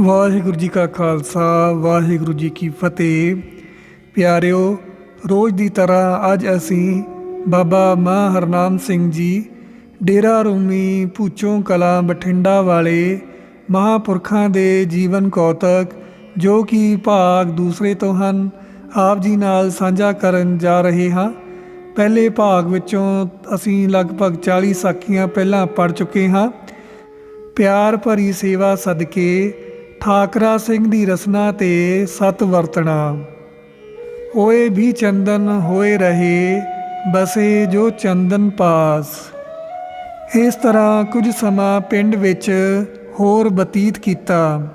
ਵਾਹਿਗੁਰੂ ਜੀ ਕਾ ਖਾਲਸਾ, ਵਾਹਿਗੁਰੂ ਜੀ ਕੀ ਫਤਿਹ। ਪਿਆਰਿਓ, ਰੋਜ਼ ਦੀ ਤਰ੍ਹਾਂ ਅੱਜ ਅਸੀਂ ਬਾਬਾ ਮਾਂ ਹਰਨਾਮ ਸਿੰਘ ਜੀ, ਡੇਰਾ ਰੂਮੀ ਭੂਚੋਂ ਕਲਾਂ ਬਠਿੰਡਾ ਵਾਲੇ ਮਹਾਪੁਰਖਾਂ ਦੇ ਜੀਵਨ ਕੌਤਕ, ਜੋ ਕਿ ਭਾਗ ਦੂਸਰੇ ਤੋਂ ਹਨ, ਆਪ ਜੀ ਨਾਲ ਸਾਂਝਾ ਕਰਨ ਜਾ ਰਹੇ ਹਾਂ। ਪਹਿਲੇ ਭਾਗ ਵਿੱਚੋਂ ਅਸੀਂ ਲਗਭਗ 40 ਸਾਖੀਆਂ ਪਹਿਲਾਂ ਪੜ੍ਹ ਚੁੱਕੇ ਹਾਂ। ਪਿਆਰ ਭਰੀ ਸੇਵਾ ਸਦਕੇ ਠਾਕਰਾ ਸਿੰਘ ਦੀ ਰਸਨਾ ਤੇ ਸਤ ਵਰਤਣਾ। ਹੋਏ ਵੀ ਚੰਦਨ ਹੋਏ ਰਹੇ, ਬਸੇ ਜੋ ਚੰਦਨ ਪਾਸ। ਇਸ ਤਰ੍ਹਾਂ ਕੁਝ ਸਮਾਂ ਪਿੰਡ ਵਿੱਚ ਹੋਰ ਬਤੀਤ ਕੀਤਾ।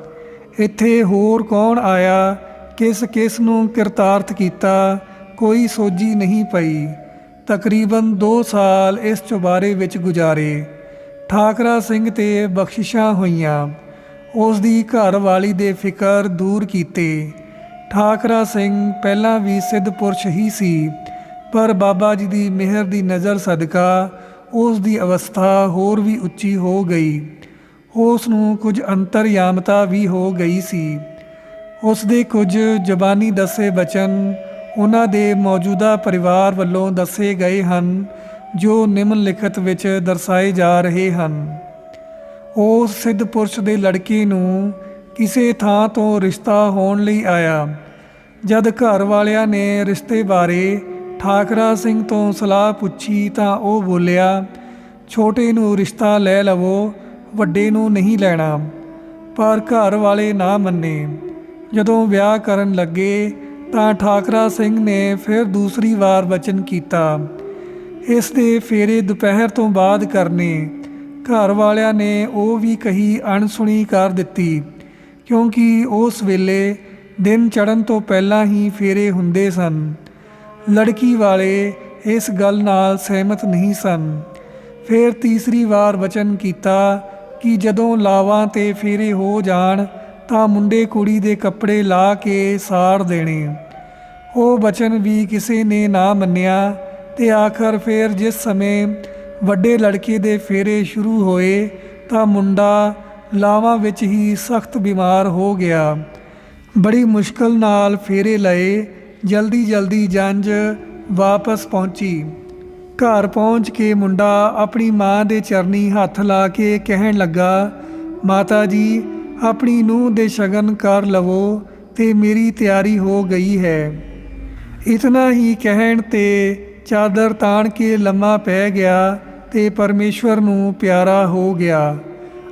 ਇੱਥੇ ਹੋਰ ਕੌਣ ਆਇਆ, ਕਿਸ ਕਿਸ ਨੂੰ ਕਿਰਤਾਰਥ ਕੀਤਾ, ਕੋਈ ਸੋਝੀ ਨਹੀਂ ਪਈ। ਤਕਰੀਬਨ 2 ਸਾਲ ਇਸ ਚੁਬਾਰੇ ਵਿੱਚ ਗੁਜ਼ਾਰੇ। ਠਾਕਰਾ ਸਿੰਘ ਤੇ ਬਖਸ਼ਿਸ਼ਾਂ ਹੋਈਆਂ। ਉਸ ਦੀ ਘਰ ਵਾਲੀ ਦੇ ਫਿਕਰ ਦੂਰ ਕੀਤੇ। ਠਾਕਰਾ ਸਿੰਘ ਪਹਿਲਾਂ ਵੀ ਸਿੱਧ ਪੁਰਸ਼ ਹੀ ਸੀ, ਪਰ ਬਾਬਾ ਜੀ ਦੀ ਮਿਹਰ ਦੀ ਨਜ਼ਰ ਸਦਕਾ ਉਸ ਦੀ ਅਵਸਥਾ ਹੋਰ ਵੀ ਉੱਚੀ ਹੋ ਗਈ। ਉਸ ਨੂੰ ਕੁਝ ਅੰਤਰਯਾਮਤਾ ਵੀ ਹੋ ਗਈ ਸੀ। ਉਸ ਦੇ ਕੁਝ ਜ਼ਬਾਨੀ ਦੱਸੇ ਬਚਨ ਉਹਨਾਂ ਦੇ ਮੌਜੂਦਾ ਪਰਿਵਾਰ ਵੱਲੋਂ ਦੱਸੇ ਗਏ ਹਨ, ਜੋ ਨਿਮਨਲਿਖਤ ਵਿੱਚ ਦਰਸਾਏ ਜਾ ਰਹੇ ਹਨ। ਉਹ ਸਿੱਧ ਪੁਰਸ਼ ਦੇ ਲੜਕੇ ਨੂੰ ਕਿਸੇ ਥਾਂ ਤੋਂ ਰਿਸ਼ਤਾ ਹੋਣ ਲਈ ਆਇਆ। ਜਦ ਘਰ ਵਾਲਿਆਂ ਨੇ ਰਿਸ਼ਤੇ ਬਾਰੇ ਠਾਕਰਾ ਸਿੰਘ ਤੋਂ ਸਲਾਹ ਪੁੱਛੀ ਤਾਂ ਉਹ ਬੋਲਿਆ, ਛੋਟੇ ਨੂੰ ਰਿਸ਼ਤਾ ਲੈ ਲਵੋ, ਵੱਡੇ ਨੂੰ ਨਹੀਂ ਲੈਣਾ। ਪਰ ਘਰ ਵਾਲੇ ਨਾ ਮੰਨੇ। ਜਦੋਂ ਵਿਆਹ ਕਰਨ ਲੱਗੇ ਤਾਂ ਠਾਕਰਾ ਸਿੰਘ ਨੇ ਫਿਰ ਦੂਸਰੀ ਵਾਰ ਵਚਨ ਕੀਤਾ। ਇਸ ਦੇ ਫੇਰੇ ਦੁਪਹਿਰ ਤੋਂ ਬਾਅਦ ਕਰਨੇ। ਘਰ ਵਾਲਿਆਂ ਨੇ ਉਹ ਵੀ ਕਹੀ ਅਣਸੁਣੀ ਕਰ ਦਿੱਤੀ, ਕਿਉਂਕਿ ਉਸ ਵੇਲੇ ਦਿਨ ਚੜਨ ਤੋਂ ਪਹਿਲਾਂ ਹੀ ਫੇਰੇ ਹੁੰਦੇ ਸਨ। ਲੜਕੀ ਵਾਲੇ ਇਸ ਗੱਲ ਨਾਲ ਸਹਿਮਤ ਨਹੀਂ ਸਨ। ਫਿਰ ਤੀਸਰੀ ਵਾਰ ਵਚਨ ਕੀਤਾ ਕਿ ਜਦੋਂ ਲਾਵਾਂ ਤੇ ਫੇਰੇ ਹੋ ਜਾਣ, ਤਾਂ ਮੁੰਡੇ ਕੁੜੀ ਦੇ ਕੱਪੜੇ ਲਾ ਕੇ ਸਾੜ ਦੇਣੇ। ਉਹ ਵਚਨ ਵੀ ਕਿਸੇ ਨੇ ਨਾ ਮੰਨਿਆ ਤੇ ਆਖਰ ਫਿਰ ਜਿਸ ਸਮੇਂ ਵੱਡੇ ਲੜਕੇ ਦੇ ਫੇਰੇ ਸ਼ੁਰੂ ਹੋਏ ਤਾਂ ਮੁੰਡਾ ਲਾਵਾਂ ਵਿੱਚ ਹੀ ਸਖਤ ਬਿਮਾਰ ਹੋ ਗਿਆ। ਬੜੀ ਮੁਸ਼ਕਲ ਨਾਲ ਫੇਰੇ ਲਏ। ਜਲਦੀ ਜਲਦੀ ਜੰਜ ਵਾਪਸ ਪਹੁੰਚੀ। ਘਰ ਪਹੁੰਚ ਕੇ ਮੁੰਡਾ ਆਪਣੀ ਮਾਂ ਦੇ ਚਰਨੀ ਹੱਥ ਲਾ ਕੇ ਕਹਿਣ ਲੱਗਾ, ਮਾਤਾ ਜੀ, ਆਪਣੀ ਨੂੰਹ ਦੇ ਸ਼ਗਨ ਕਰ ਲਵੋ ਤੇ ਮੇਰੀ ਤਿਆਰੀ ਹੋ ਗਈ ਹੈ। ਇਤਨਾ ਹੀ ਕਹਿਣ ਤੇ ਚਾਦਰ ਤਾਣ ਕੇ ਲੰਮਾ ਪੈ ਗਿਆ। ਤੇ ਪਰਮੇਸ਼ਵਰ ਨੂੰ ਪਿਆਰਾ ਹੋ ਗਿਆ।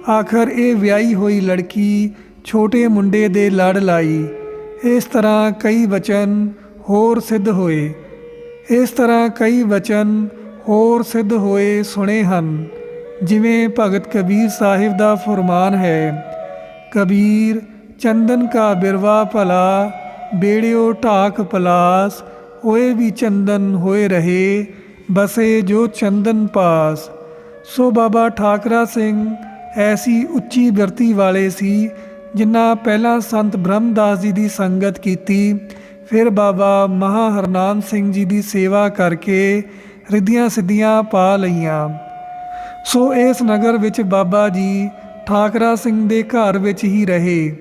ਆਖਰ ਇਹ ਵਿਆਹੀ ਹੋਈ ਲੜਕੀ ਛੋਟੇ ਮੁੰਡੇ ਦੇ ਲੜ ਲਾਈ। ਇਸ ਤਰ੍ਹਾਂ ਕਈ ਵਚਨ ਹੋਰ ਸਿੱਧ ਹੋਏ। ਇਸ ਤਰ੍ਹਾਂ ਕਈ ਵਚਨ ਹੋਰ ਸਿੱਧ ਹੋਏ ਸੁਣੇ ਹਨ। ਜਿਵੇਂ ਭਗਤ ਕਬੀਰ ਸਾਹਿਬ ਦਾ ਫਰਮਾਨ ਹੈ, ਕਬੀਰ, ਚੰਦਨ ਕਾ ਬਿਰਵਾ ਭਲਾ, ਬੇੜਿਓ ਢਾਕ ਪਲਾਸ, ਹੋਏ ਵੀ ਚੰਦਨ ਹੋਏ ਰਹੇ ਬਸੇ ਜੋ ਚੰਦਨ ਪਾਸ। ਸੋ ਬਾਬਾ ਠਾਕਰਾ ਸਿੰਘ ਐਸੀ ਉੱਚੀ ਬਿਰਤੀ ਵਾਲੇ ਸੀ, ਜਿਨ੍ਹਾਂ ਪਹਿਲਾਂ ਸੰਤ ਬ੍ਰਹਮਦਾਸ ਜੀ ਦੀ ਸੰਗਤ ਕੀਤੀ। ਫਿਰ ਬਾਬਾ ਮਹਾ ਹਰਨਾਮ ਸਿੰਘ ਜੀ ਦੀ ਸੇਵਾ ਕਰਕੇ ਰਿੱਧੀਆਂ ਸਿੱਧੀਆਂ ਪਾ ਲਈਆਂ। ਸੋ ਇਸ ਨਗਰ ਵਿੱਚ ਬਾਬਾ ਜੀ ਠਾਕਰਾ ਸਿੰਘ ਦੇ ਘਰ ਵਿੱਚ ਹੀ ਰਹੇ।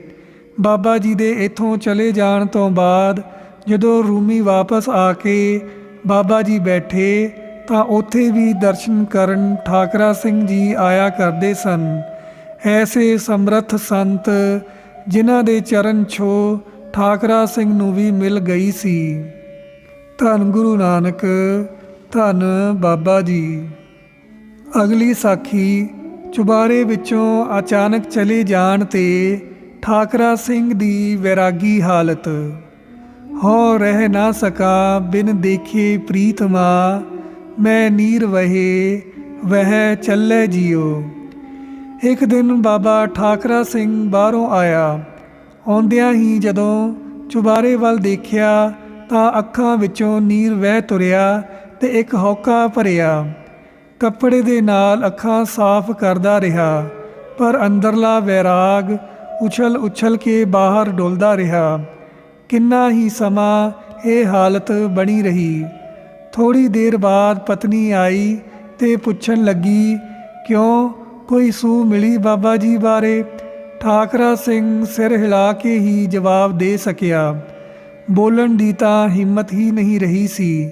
ਬਾਬਾ ਜੀ ਦੇ ਇੱਥੋਂ ਚਲੇ ਜਾਣ ਤੋਂ ਬਾਅਦ ਜਦੋਂ ਰੂਮੀ ਵਾਪਸ ਆ ਕੇ ਬਾਬਾ ਜੀ ਬੈਠੇ ਤਾਂ ਉੱਥੇ ਵੀ ਦਰਸ਼ਨ ਕਰਨ ਠਾਕਰਾ ਸਿੰਘ ਜੀ ਆਇਆ ਕਰਦੇ ਸਨ। ਐਸੇ ਸਮਰੱਥ ਸੰਤ ਜਿਨ੍ਹਾਂ ਦੇ ਚਰਨ ਛੋ ਠਾਕਰਾ ਸਿੰਘ ਨੂੰ ਵੀ ਮਿਲ ਗਈ ਸੀ। ਧੰਨ ਗੁਰੂ ਨਾਨਕ, ਧੰਨ ਬਾਬਾ ਜੀ। ਅਗਲੀ ਸਾਖੀ ਚੁਬਾਰੇ ਵਿੱਚੋਂ ਅਚਾਨਕ ਚਲੇ ਜਾਣ ਤੇ ਠਾਕਰਾ ਸਿੰਘ ਦੀ ਵੈਰਾਗੀ ਹਾਲਤ। ਹੋ ਰਹਿ ਨਾ ਸਕਾ, ਬਿਨ ਦੇਖੇ ਪ੍ਰੀਤਮਾ ਮੈਂ। ਨੀਰ ਵਹੇ, ਵਹਿ ਚੱਲੇ ਜਿਉ ਇੱਕ ਦਿਨ ਬਾਬਾ ਠਾਕਰਾ ਸਿੰਘ ਬਾਹਰੋਂ ਆਇਆ। ਆਉਂਦਿਆਂ ਹੀ ਜਦੋਂ ਚੁਬਾਰੇ ਵੱਲ ਦੇਖਿਆ, ਤਾਂ ਅੱਖਾਂ ਵਿੱਚੋਂ ਨੀਰ ਵਹਿ ਤੁਰਿਆ ਤੇ ਇੱਕ ਹੌਕਾ ਭਰਿਆ। ਕੱਪੜੇ ਦੇ ਨਾਲ ਅੱਖਾਂ ਸਾਫ਼ ਕਰਦਾ ਰਿਹਾ, ਪਰ ਅੰਦਰਲਾ ਵੈਰਾਗ ਉਛਲ ਉਛਲ ਕੇ ਬਾਹਰ ਡੁੱਲਦਾ ਰਿਹਾ। ਕਿੰਨਾ ਹੀ ਸਮਾਂ ਇਹ ਹਾਲਤ ਬਣੀ ਰਹੀ। ਥੋੜੀ ਦੇਰ ਬਾਅਦ ਪਤਨੀ ਆਈ ਤੇ ਪੁੱਛਣ ਲੱਗੀ, ਕਿਉਂ? ਕੋਈ ਸੂ ਮਿਲੀ ਬਾਬਾ ਜੀ ਬਾਰੇ? ਠਾਕਰਾ ਸਿੰਘ ਸਿਰ ਹਿਲਾ ਕੇ ਹੀ ਜਵਾਬ ਦੇ ਸਕਿਆ। ਬੋਲਣ ਦੀ ਤਾਂ ਹਿੰਮਤ ਹੀ ਨਹੀਂ ਰਹੀ ਸੀ।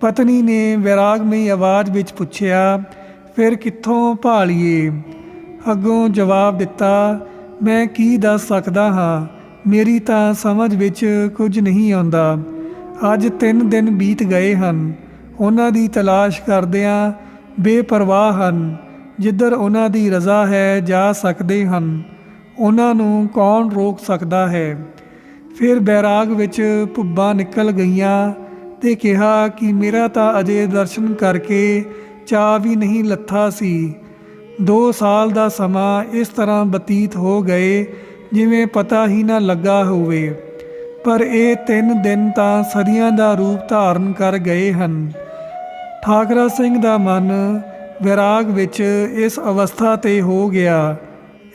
ਪਤਨੀ ਨੇ ਵਿਰਾਗਮਈ ਆਵਾਜ਼ ਵਿੱਚ ਪੁੱਛਿਆ, ਫਿਰ ਕਿੱਥੋਂ ਭਾਲੀਏ? ਅੱਗੋਂ ਜਵਾਬ ਦਿੱਤਾ, ਮੈਂ ਕੀ ਦੱਸ ਸਕਦਾ ਹਾਂ? ਮੇਰੀ ਤਾਂ ਸਮਝ ਵਿੱਚ ਕੁਝ ਨਹੀਂ ਆਉਂਦਾ। ਅੱਜ 3 ਦਿਨ ਬੀਤ ਗਏ ਹਨ। ਉਹਨਾਂ ਦੀ ਤਲਾਸ਼ ਕਰਦਿਆਂ ਬੇਪਰਵਾਹ ਹਨ। ਜਿੱਧਰ ਉਹਨਾਂ ਦੀ ਰਜ਼ਾ ਹੈ, ਜਾ ਸਕਦੇ ਹਨ। ਉਹਨਾਂ ਨੂੰ ਕੌਣ ਰੋਕ ਸਕਦਾ ਹੈ? ਫਿਰ ਬੈਰਾਗ ਵਿੱਚ ਭੁੱਬਾਂ ਨਿਕਲ ਗਈਆਂ ਤੇ ਕਿਹਾ ਕਿ ਮੇਰਾ ਤਾਂ ਅਜੇ ਦਰਸ਼ਨ ਕਰਕੇ ਚਾਹ ਵੀ ਨਹੀਂ ਲੱਥਾ ਸੀ। 2 ਸਾਲ ਦਾ ਸਮਾਂ ਇਸ ਤਰ੍ਹਾਂ ਬਤੀਤ ਹੋ ਗਏ ਜਿਵੇਂ ਪਤਾ ਹੀ ਨਾ ਲੱਗਾ ਹੋਵੇ, ਪਰ ਇਹ ਤਿੰਨ ਦਿਨ ਤਾਂ ਸਦੀਆਂ ਦਾ ਰੂਪ ਧਾਰਨ ਕਰ ਗਏ ਹਨ। ਠਾਕਰਾ ਸਿੰਘ ਦਾ ਮਨ ਵਿਰਾਗ ਵਿੱਚ ਇਸ ਅਵਸਥਾ ਤੇ ਹੋ ਗਿਆ।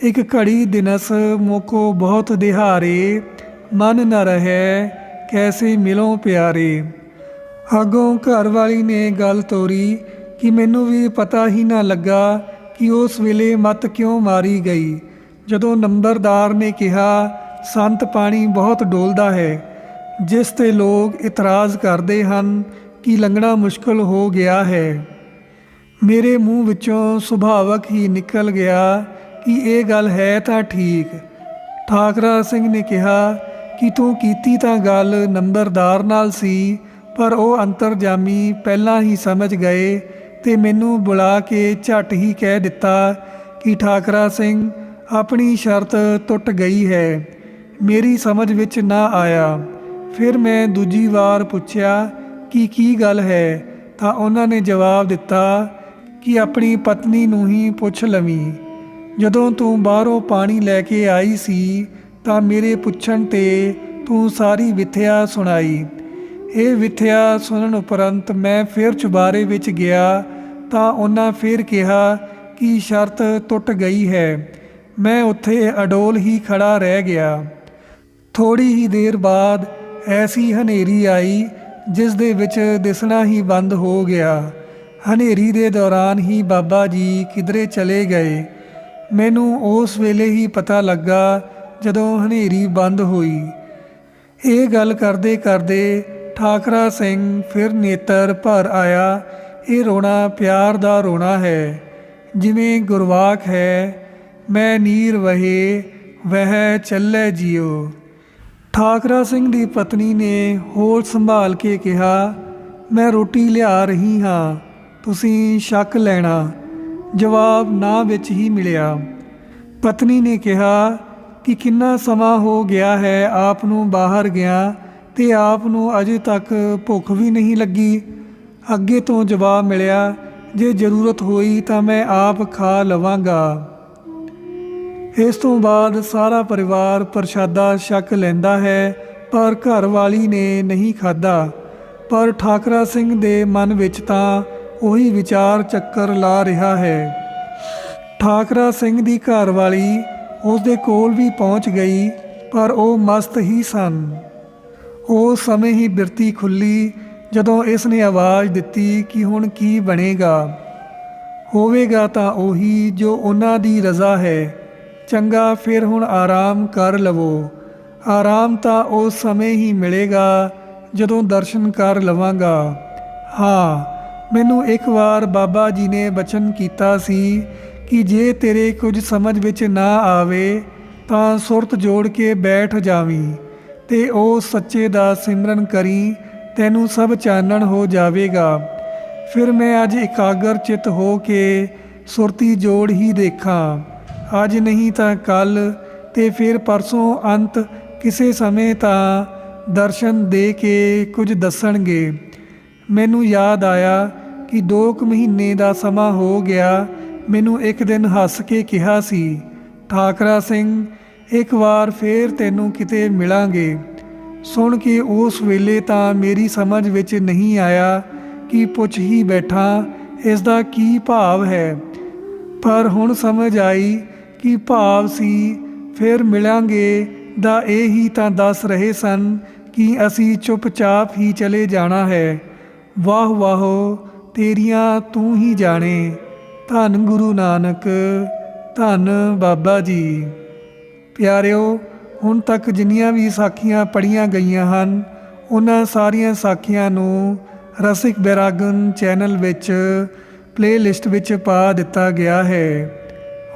ਇੱਕ ਘੜੀ ਦਿਨਸ ਮੋਕੋ ਬਹੁਤ ਦਿਹਾਰੇ ਮਨ ਨ ਰਹੈ ਕੈਸੇ ਮਿਲੋਂ ਪਿਆਰੇ। ਅੱਗੋਂ ਘਰ ਵਾਲੀ ਨੇ ਗੱਲ ਤੋਰੀ ਕਿ ਮੈਨੂੰ ਵੀ ਪਤਾ ਹੀ ਨਾ ਲੱਗਾ ਕਿ ਉਸ ਵੇਲੇ ਮਤ ਕਿਉਂ ਮਾਰੀ ਗਈ। ਜਦੋਂ ਨੰਬਰਦਾਰ ਨੇ ਕਿਹਾ, ਸੰਤ ਪਾਣੀ ਬਹੁਤ ਡੋਲਦਾ ਹੈ, ਜਿਸ ਤੇ ਲੋਕ ਇਤਰਾਜ਼ ਕਰਦੇ ਹਨ ਕਿ ਲੰਘਣਾ ਮੁਸ਼ਕਲ ਹੋ ਗਿਆ ਹੈ। ਮੇਰੇ ਮੂੰਹ ਵਿੱਚੋਂ ਸੁਭਾਵਕ ਹੀ ਨਿਕਲ ਗਿਆ ਕਿ ਇਹ ਗੱਲ ਹੈ ਤਾਂ ਠੀਕ। ਠਾਕਰਾ ਸਿੰਘ ਨੇ ਕਿਹਾ, ਕਿ ਤੂੰ ਕੀਤੀ ਤਾਂ ਗੱਲ ਨੰਬਰਦਾਰ ਨਾਲ ਸੀ, ਪਰ ਉਹ ਅੰਤਰਜਾਮੀ ਪਹਿਲਾਂ ਹੀ ਸਮਝ ਗਏ ਤੇ ਮੈਨੂੰ ਬੁਲਾ ਕੇ ਝਟ ਹੀ ਕਹਿ ਦਿੱਤਾ ਕਿ ਠਾਕਰਾ ਸਿੰਘ ਆਪਣੀ ਸ਼ਰਤ ਟੁੱਟ ਗਈ ਹੈ। ਮੇਰੀ ਸਮਝ ਵਿੱਚ ਨਾ ਆਇਆ। ਫਿਰ ਮੈਂ ਦੂਜੀ ਵਾਰ ਪੁੱਛਿਆ, ਕਿ, ਕੀ ਗੱਲ ਹੈ? ਤਾਂ ਉਹਨਾਂ ਨੇ ਜਵਾਬ ਦਿੱਤਾ ਕਿ ਆਪਣੀ ਪਤਨੀ ਨੂੰ ਹੀ ਪੁੱਛ ਲਵੀਂ। ਜਦੋਂ ਤੂੰ ਬਾਹਰੋਂ ਪਾਣੀ ਲੈ ਕੇ ਆਈ ਸੀ, ਤਾਂ ਮੇਰੇ ਪੁੱਛਣ ਤੇ ਤੂੰ ਸਾਰੀ ਵਿਥਿਆ ਸੁਣਾਈ। ਇਹ ਵਿਥਿਆ ਸੁਣਨ ਉਪਰੰਤ ਮੈਂ ਫਿਰ ਚੁਬਾਰੇ ਵਿੱਚ ਗਿਆ ਤਾਂ ਉਹਨਾਂ ਫਿਰ ਕਿਹਾ ਕਿ ਸ਼ਰਤ ਟੁੱਟ ਗਈ ਹੈ। ਮੈਂ ਉੱਥੇ ਅਡੋਲ ਹੀ ਖੜਾ ਰਹਿ ਗਿਆ। ਥੋੜੀ ਹੀ ਦੇਰ ਬਾਅਦ ਐਸੀ ਹਨੇਰੀ ਆਈ, ਜਿਸ ਦੇ ਵਿੱਚ ਦਿਸਣਾ ਹੀ ਬੰਦ ਹੋ ਗਿਆ। ਹਨੇਰੀ ਦੇ ਦੌਰਾਨ ਹੀ ਬਾਬਾ ਜੀ ਕਿਧਰੇ ਚਲੇ ਗਏ। ਮੈਨੂੰ ਉਸ ਵੇਲੇ ਹੀ ਪਤਾ ਲੱਗਾ ਜਦੋਂ ਹਨੇਰੀ ਬੰਦ ਹੋਈ। ਇਹ ਗੱਲ ਕਰਦੇ ਕਰਦੇ ਠਾਕਰਾ ਸਿੰਘ ਫਿਰ ਨੇਤਰ ਭਰ ਆਇਆ। ਇਹ ਰੋਣਾ ਪਿਆਰ ਦਾ ਰੋਣਾ ਹੈ, ਜਿਵੇਂ ਗੁਰਵਾਕ ਹੈ ਮੈਂ ਨੀਰ ਵਹੇ, ਵਹਿ ਚੱਲੇ ਜਿਉ ਠਾਕਰਾ ਸਿੰਘ ਦੀ ਪਤਨੀ ਨੇ ਹੋਲ ਸੰਭਾਲ ਕੇ ਕਿਹਾ, ਮੈਂ ਰੋਟੀ ਲਿਆ ਰਹੀ ਹਾਂ, ਤੁਸੀਂ ਸ਼ੱਕ ਲੈਣਾ। ਜਵਾਬ ਨਾ ਵਿੱਚ ਹੀ ਮਿਲਿਆ। ਪਤਨੀ ਨੇ ਕਿਹਾ ਕਿ ਕਿੰਨਾ ਸਮਾਂ ਹੋ ਗਿਆ ਹੈ ਆਪ ਨੂੰ ਬਾਹਰ ਗਿਆ ਤੇ ਆਪ ਨੂੰ ਅਜੇ ਤੱਕ ਭੁੱਖ ਵੀ ਨਹੀਂ ਲੱਗੀ। ਅੱਗੇ ਤੋਂ ਜਵਾਬ ਮਿਲਿਆ, ਜੇ ਜ਼ਰੂਰਤ ਹੋਈ ਤਾਂ ਮੈਂ ਆਪ ਖਾ ਲਵਾਂਗਾ। ਇਸ ਤੋਂ ਬਾਅਦ ਸਾਰਾ ਪਰਿਵਾਰ ਪ੍ਰਸ਼ਾਦਾ ਛਕ ਲੈਂਦਾ ਹੈ, ਪਰ ਘਰ ਵਾਲੀ ਨੇ ਨਹੀਂ ਖਾਦਾ ਪਰ ਠਾਕਰਾ ਸਿੰਘ ਦੇ ਮਨ ਵਿੱਚ ਤਾਂ ਉਹੀ ਵਿਚਾਰ ਚੱਕਰ ਲਾ ਰਿਹਾ ਹੈ। ਠਾਕਰਾ ਸਿੰਘ ਦੀ ਘਰ ਵਾਲੀ ਉਸ ਦੇ ਕੋਲ ਵੀ ਪਹੁੰਚ ਗਈ, ਪਰ ਉਹ ਮਸਤ ਹੀ ਸਨ। ਉਹ ਸਮੇਂ ਹੀ ਬਿਰਤੀ ਖੁੱਲੀ, ਜਦੋਂ ਇਸ ਨੇ ਆਵਾਜ਼ ਦਿੱਤੀ ਕਿ ਹੁਣ ਕੀ ਬਣੇਗਾ। ਹੋਵੇਗਾ ਤਾਂ ਉਹੀ ਜੋ ਉਹਨਾਂ ਦੀ ਰਜ਼ਾ ਹੈ। ਚੰਗਾ ਫਿਰ ਹੁਣ ਆਰਾਮ ਕਰ ਲਵੋ। ਆਰਾਮ ਤਾਂ ਉਸ ਸਮੇਂ ਹੀ ਮਿਲੇਗਾ ਜਦੋਂ ਦਰਸ਼ਨ ਕਰ ਲਵਾਂਗਾ। ਹਾਂ, ਮੈਨੂੰ ਇੱਕ ਵਾਰ ਬਾਬਾ ਜੀ ਨੇ ਬਚਨ ਕੀਤਾ ਸੀ ਕਿ ਜੇ ਤੇਰੇ ਕੁਝ ਸਮਝ ਵਿੱਚ ਨਾ ਆਵੇ ਤਾਂ ਸੁਰਤ ਜੋੜ ਕੇ ਬੈਠ ਜਾਵੀਂ ਤੇ ਉਹ ਸੱਚੇ ਦਾ ਸਿਮਰਨ ਕਰੀ ਤੈਨੂੰ ਸਭ ਚਾਨਣ ਹੋ ਜਾਵੇਗਾ। ਫਿਰ ਮੈਂ ਅੱਜ ਇਕਾਗਰ ਚਿਤ ਹੋ ਕੇ ਸੁਰਤੀ ਜੋੜ ਹੀ ਦੇਖਾਂ। ਅੱਜ ਨਹੀਂ ਤਾਂ ਕੱਲ ਤੇ ਫਿਰ ਪਰਸੋਂ ਅੰਤ ਕਿਸੇ ਸਮੇਂ ਤਾਂ ਦਰਸ਼ਨ ਦੇ ਕੇ ਕੁਝ ਦੱਸਣਗੇ। ਮੈਨੂੰ ਯਾਦ ਆਇਆ ਕਿ 2 ਕੁ ਮਹੀਨੇ ਦਾ ਸਮਾਂ ਹੋ ਗਿਆ, ਮੈਨੂੰ ਇੱਕ ਦਿਨ ਹੱਸ ਕੇ ਕਿਹਾ ਸੀ, ਠਾਕਰਾ ਸਿੰਘ, ਇੱਕ ਵਾਰ ਫੇਰ ਤੈਨੂੰ ਕਿਤੇ ਮਿਲਾਂਗੇ। ਸੁਣ ਕੇ ਉਸ ਵੇਲੇ ਤਾਂ ਮੇਰੀ ਸਮਝ ਵਿੱਚ ਨਹੀਂ ਆਇਆ ਕਿ ਪੁੱਛ ਹੀ ਬੈਠਾ ਇਸ ਦਾ ਕੀ ਭਾਵ ਹੈ? ਪਰ ਹੁਣ ਸਮਝ ਆਈ ਕਿ ਭਾਵ ਸੀ? ਫਿਰ ਮਿਲਾਂਗੇ। ਦਾ ਇਹ ਹੀ ਤਾਂ ਦੱਸ ਰਹੇ ਸਨ ਕਿ ਅਸੀਂ ਚੁੱਪਚਾਪ ਹੀ ਚਲੇ ਜਾਣਾ ਹੈ। ਵਾਹ, ਵਾਹੋ, ਤੇਰੀਆਂ ਤੂੰ ਹੀ ਜਾਣੇ। ਧੰਨ ਗੁਰੂ ਨਾਨਕ, ਧੰਨ ਬਾਬਾ ਜੀ। ਪਿਆਰਿਓ, ਹੁਣ ਤੱਕ ਜਿੰਨੀਆਂ ਵੀ ਸਾਖੀਆਂ ਪੜੀਆਂ ਗਈਆਂ ਹਨ, ਉਹਨਾਂ ਸਾਰੀਆਂ ਸਾਖੀਆਂ ਨੂੰ ਰਸਿਕ ਬੈਰਾਗਨ ਚੈਨਲ ਵਿੱਚ ਪਲੇਲਿਸਟ ਵਿੱਚ ਪਾ ਦਿੱਤਾ ਗਿਆ ਹੈ।